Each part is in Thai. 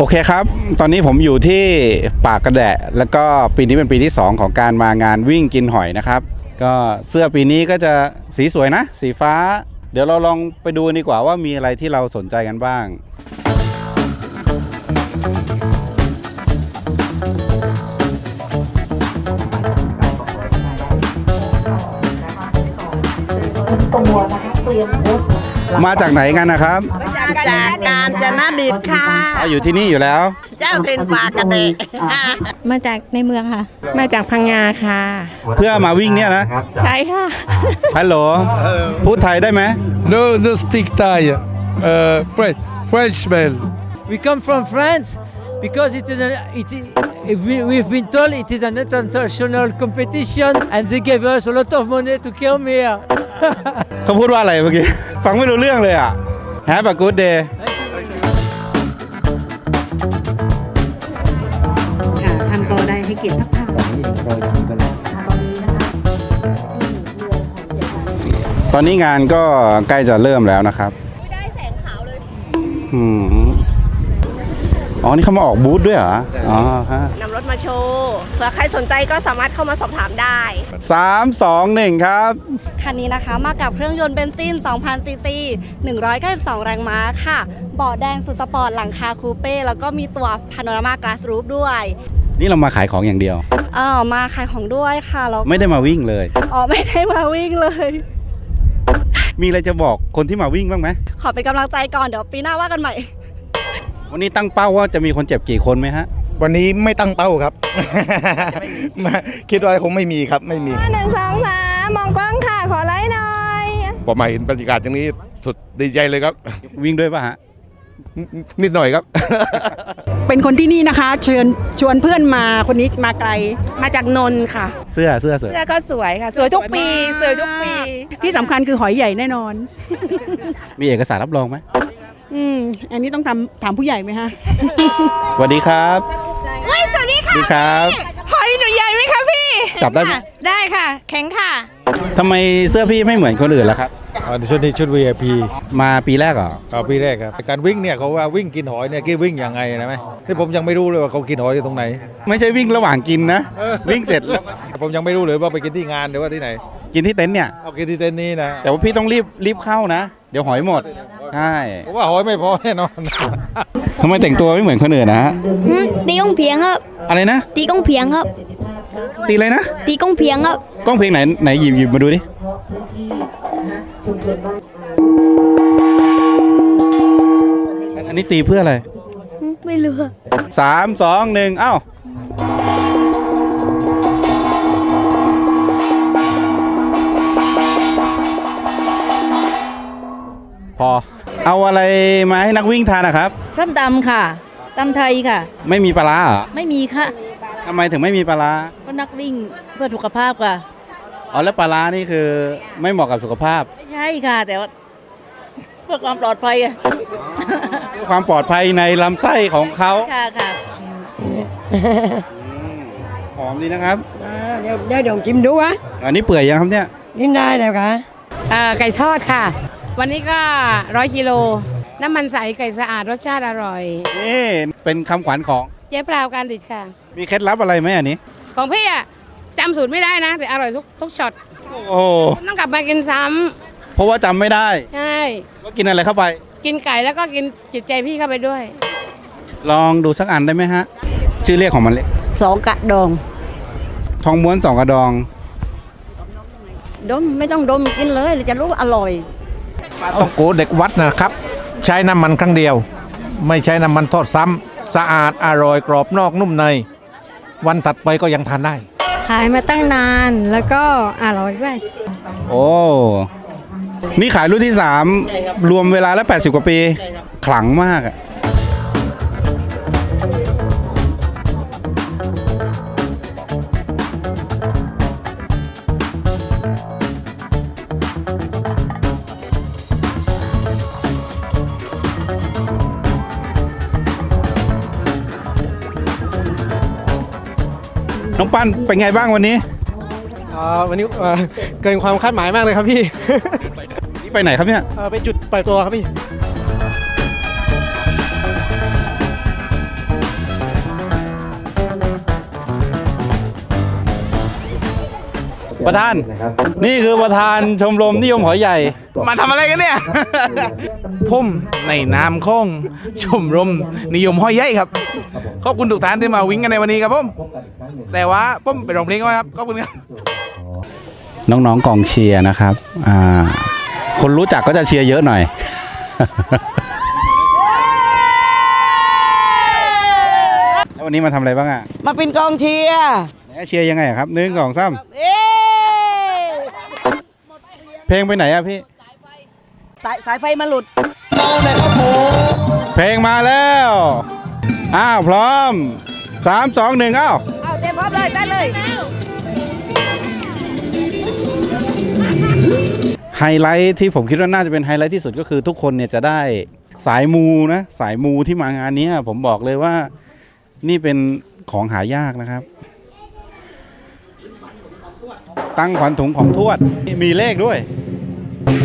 โอเคครับ ตอนนี้ผมอยู่ที่ปากกระแดะ แล้วก็ปีนี้เป็นปีที่ 2 ของการมางานวิ่งกินหอยนะครับ ก็เสื้อปีนี้ก็จะสีสวยนะ สีฟ้า เดี๋ยวเราลองไปดูดีกว่าว่ามีอะไรที่เราสนใจกันบ้าง ตัวนะคะเตรียมรถมาจากไหนกันนะครับจากการจะนาดิดค่ะอะอยู่ที่นี่อยู่แล้ว เจ้าเป็นปากกระเดะมาจากในเมืองค่ะ มาจากพังงาค่ะ เพื่อมาวิ่งเนี่ยนะ ใช่ค่ะ ฮัลโหล พูดไทยได้ไหม No, no speak Thai. Uh, French, Frenchman. We come from France because it is an, it, is- we, we've been told it is an international competition and they gave us a lot of money to come here. เขาพูดว่าอะไรเมื่อกี้ ฟังไม่รู้เรื่องเลยอะ Have a good day ค่ะท่านก็ได้ให้เกียรติทักทายตอนนี้นะคะที่เรือหอยใหญ่ตอนนี้งานก็ใกล้จะเริ่มแล้วนะครับ ได้แสงขาวเลย อืม อ๋อ นี่เขามาออกบูธด้วยเหรอ อ๋อฮะนำรถมาโชว์เผื่อใครสนใจก็สามารถเข้ามาสอบถามได้ สามสองหนึ่งครับ คันนี้นะคะมากับเครื่องยนต์เบนซิน2,000ซีซี192 แรงม้าค่ะ เบาะแดงสุดสปอร์ตหลังคาคูเป้ แล้วก็มีตัวพาโนรามากราสรูฟด้วยนี่เรามาขายของอย่างเดียว เออมาขายของด้วยค่ะแล้วไม่ได้มาวิ่งเลย อ๋อไม่ได้มาวิ่งเลย มีอะไรจะบอกคนที่มาวิ่งบ้างไหมขอเป็นกำลังใจก่อนเดี๋ยวปีหน้าว่ากันใหม่ วันนี้ตั้งเป้าว่าจะมีคนเจ็บกี่คนไหมฮะ วันนี้ไม่ตั้งเป้าครับมาคิดว่าคงไม่มีครับไม่มีหนึ่งสองสามมองกล้องค่ะ ขอไลค์หน่อยพอมาเห็นบรรยากาศอย่างนี้สุดดีใจเลยครับ วิ่งด้วยป่ะฮะนนิดหน่อยครับ เป็นคนที่นี่นะคะ เชิญชวนเพื่อนมาคนนี้มาไกล มาจากนนท์ค่ะ เสื้อเสื้อสวยเสื้อก็สวยค่ะ สวยทุกปีสวยทุกปี ที่สำคัญคือหอยใหญ่แน่นอน มีเอกสารรับรองไหม อืม อันนี้ต้องทำถามผู้ใหญ่ไหมฮะ สวัสดีครับสวัสดีค่ะสวัสดีครับ หอยหนูใหญ่ไหมคะพี่จับได้ไหมได้ค่ะ แข็งค่ะ ทำไมเสื้อพี่ไม่เหมือนคนอื่นล่ะครับชุดนี้ชุด VIP มาปีแรกเหรอ เอาปีแรกครับ การวิ่งเนี่ยเขาว่าวิ่งกินหอยเนี่ยกี่วิ่งยังไงนะไหมที่ผมยังไม่รู้เลยว่าเขากินหอยอยู่ตรงไหน ไม่ใช่วิ่งระหว่างกินนะ วิ่งเสร็จแล้วผมยังไม่รู้เลยว่าไปกินที่งานหรือว่าที่ไหน กินที่เต็นท์เนี่ย เอากินที่เต็นท์นี้นะแต่ว่าพี่ต้องรีบรีบเข้านะ เดี๋ยวหอยหมดใช่ผมว่าหอยไม่พอแน่นอน ทำไมแต่งตัวไม่เหมือนคนอื่นนะฮะตีกงเพียงครับ อะไรนะตีกงเพียงครับ ตีอะไรนะตีกงเพียงครับ กล้องเพลงไหนไหนหยิบหยิบมาดูดิอันนี้ตีเพื่ออะไร ไม่รู้ สามสองหนึ่งเอ้า พอ เอาอะไรมาให้นักวิ่งทานนะครับส้มตำค่ะตำไทยค่ะ ไม่มีปลาร้าเหรอไม่มีค่ะทำไมถึงไม่มีปลาร้าก็นักวิ่งเพื่อสุขภาพค่ะอ๋อแล้วปลาร้านี่คือไม่เหมาะกับสุขภาพ ไม่ใช่ค่ะ แต่ว่าเพื่อความปลอดภัยอะเพื่อความปลอดภัยในลำไส้ของเขาค่ะค่ะหอมดีนะครับเดี๋ยวเดี๋ยวเดี๋ยวชิมดูวะอันนี้เปื่อยยังครับเนี่ยนี่ได้แล้วคะเอ่อไก่ทอดค่ะ วันนี้ก็ร้อยกิโลน้ำมันใสไก่สะอาดรสชาติอร่อย นี่เป็นคำขวัญของ เจ๊ปลาวการดิดค่ะ มีเคล็ดลับอะไรไหมอันนี้ ของพี่อะจำสูตรไม่ได้นะ แต่อร่อยทุกทุกช็อตโอ้โหต้องกลับมากินซ้เพราะว่าจำไม่ได้ำใช่ ว่ากินอะไรเข้าไป กินไก่แล้วก็กินจิตใจพี่เข้าไปด้วย ลองดูสักอันได้ไหมฮะ ชื่อเรียกของมันเลยสองกะดอง ทองม้วนสองกระดอง ดมไม่ต้องดมกินเลยจะรู้ว่าอร่อย โอ้โหเด็กวัดนะครับ ใช้น้ำมันครั้งเดียว ไม่ใช้น้ำมันทอดซ้ำสะอาดอร่อยกรอบนอกนุ่มใน วันถัดไปก็ยังทานได้ ขายมาตั้งนานแล้วก็อร่อยด้วย โอ้ นี่ขายรุ่นที่ 3 รวมเวลาแล้ว 80 กว่าปี ขลังมากอะ น้องปั้นเป็นไงบ้างวันนี้วันนี้เกินความคาดหมายมากเลยครับพี่ นี่ไปไหนครับเนี่ยไปจุดปล่อยตัวครับพี่ ประธาน นี่คือประธานชมรมนิยมหอยใหญ่ มาทำอะไรกันเนี่ย ผมในนามของชมรมนิยมห้อยใหญ่ครับ ขอบคุณทุกท่านที่มาวิ่งกันในวันนี้ครับผม แต่ว่าผมไปร้องเพลงก่อนครับ ขอบคุณครับ น้องๆกองเชียร์นะครับ อ่า คนรู้จักก็จะเชียร์เยอะหน่อยแล้ววันนี้มาทำอะไรบ้างอะ มาเป็นกองเชียร์ไหนเชียร์ยังไงอะครับหนึ่งสองสาม เอ๊ เพลงไปไหนอะพี่ สายสายไฟมาหลุด เพลงมาแล้ว อ้าวพร้อมสามสองหนึ่งอ้าวเอาเต็มพร้อมเลยได้เลยไฮไลท์ที่ผมคิดว่าน่าจะเป็นไฮไลท์ที่สุดก็คือทุกคนเนี่ยจะได้สายมูนะสายมูที่มางานเนี้ยผมบอกเลยว่านี่เป็นของหายากนะครับ ตั้งขวัญถุงของทวดมีเลขด้วย นี่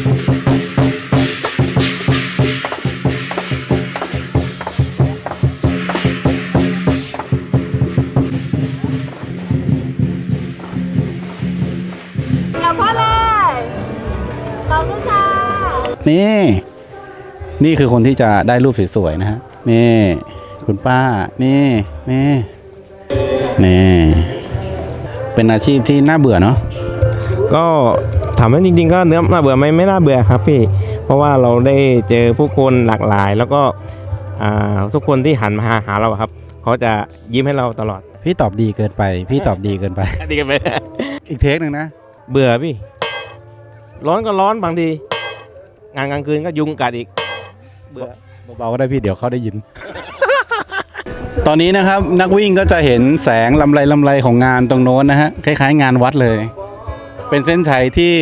นี่คือคนที่จะได้รูปสวยๆนะฮะ นี่ คุณป้า นี่ นี่ นี่ เป็นอาชีพที่น่าเบื่อเนาะ ก็ถามว่าจริงๆก็เนื้อน่าเบื่อไหมไม่น่าเบื่อครับพี่ เพราะว่าเราได้เจอผู้คนหลากหลาย แล้วก็อ่าทุกคนที่หันมาหาหาเราอะครับเขาจะยิ้มให้เราตลอด พี่ตอบดีเกินไป พี่ตอบดีเกินไปดีกันไป อีกเทคหนึ่งนะ เบื่อพี่ ร้อนก็ร้อนบางที งานกลางคืนก็ยุงกัดอีก เบื่อเบาๆก็ได้พี่เดี๋ยวเขาได้ยิน ตอนนี้นะครับนักวิ่งก็จะเห็นแสงลำไรลำไรของงานตรงโน้นนะฮะคล้ายๆ งานวัดเลย เป็นเส้นชัยที่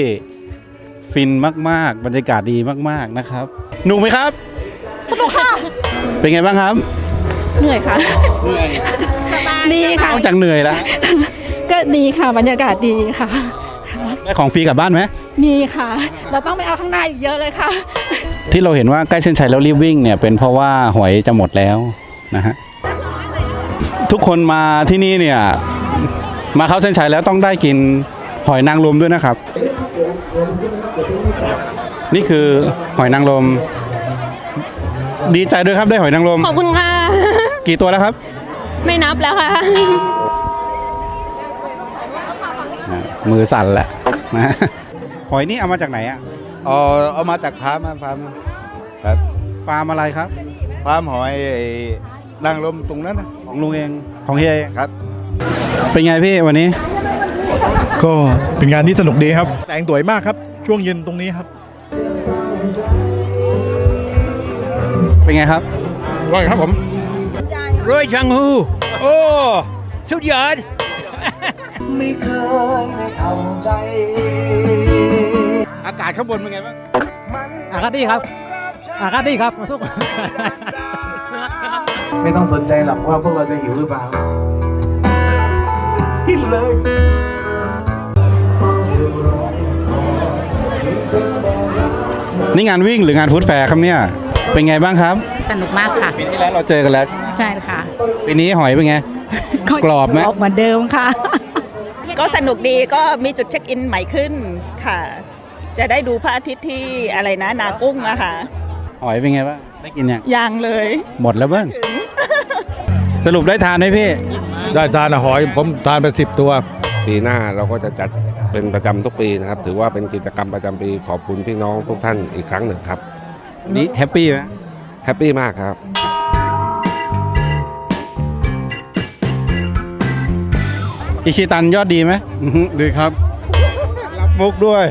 ฟินมาก ๆ บรรยากาศดีมาก ๆ นะครับหนุกไหมครับ สนุกค่ะ เป็นไงบ้างครับ เหนื่อยค่ะดีค่ะ นอกจากเหนื่อยแล้ว ก็ดีค่ะ บรรยากาศดีค่ะ ได้ของฟรีกลับบ้านไหม มีค่ะ เราต้องไปเอาข้างหน้าอีกเยอะเลยค่ะ ที่เราเห็นว่าใกล้เส้นชัยแล้วรีบวิ่งเนี่ยเป็นเพราะว่าหวยจะหมดแล้วนะฮะ ทุกคนมาที่นี่เนี่ย มาเข้าเส้นชัยแล้วต้องได้กิน หอยนางรมด้วยนะครับ นี่คือหอยนางรมดีใจด้วยครับได้หอยนางรมขอบคุณค่ะ กี่ตัวแล้วครับ ไม่นับแล้วค่ะอะมือสั่นแหละนะหอยนี่เอามาจากไหนอะเอาเอามาจากฟาร์มมาฟาร์มครับฟาร์มอะไรครับฟาร์มหอยไอ้นางลมตรงนั้นนะของลุงเองของเฮียเองครับ เป็นไงพี่วันนี้ ก็เป็นงานที่สนุกดีครับ แต่งตัวมากครับ ช่วงเย็นตรงนี้ครับ เป็นไงครับร่อยครับผมรวยชังฮูโอ้สุดยอดอากาศข้างบนเป็นไงบ้างอากาศดีครับ อากาศดีครับมาสุกไม่ต้องสนใจหรอกว่าพวกเราจะหิวหรือเปล่ากินเลย นี่งานวิ่งหรืองานฟู้ดแฟร์ครับเนี่ย เป็นไงบ้างครับ สนุกมากค่ะ ปีที่แล้วเราเจอกันแล้ว ใช่ค่ะปีนี้หอยเป็นไง กรอบไหม ออกเหมือนเดิมค่ะ ก็สนุกดีก็มีจุดเช็คอินใหม่ขึ้นค่ะ จะได้ดูพระอาทิตย์ที่อะไรนะนากุ้งอะค่ะ หอยเป็นไงบ้าง ได้กินยัง ยังเลย หมดแล้วเบ้าง สรุปได้ทานไหมพี่ ได้ทานอาหอยผมทานไปสิบตัว ปีหน้าเราก็จะจัด เป็นประจำทุกปีนะครับ ถือว่าเป็นกิจกรรมประจำปีขอบคุณพี่น้องทุกท่านอีกครั้งหนึ่งครับนี่แฮปปี้ไหมแฮปปี้มากครับอิชิตันยอดดีไหมดีครับ รับมุกด้วย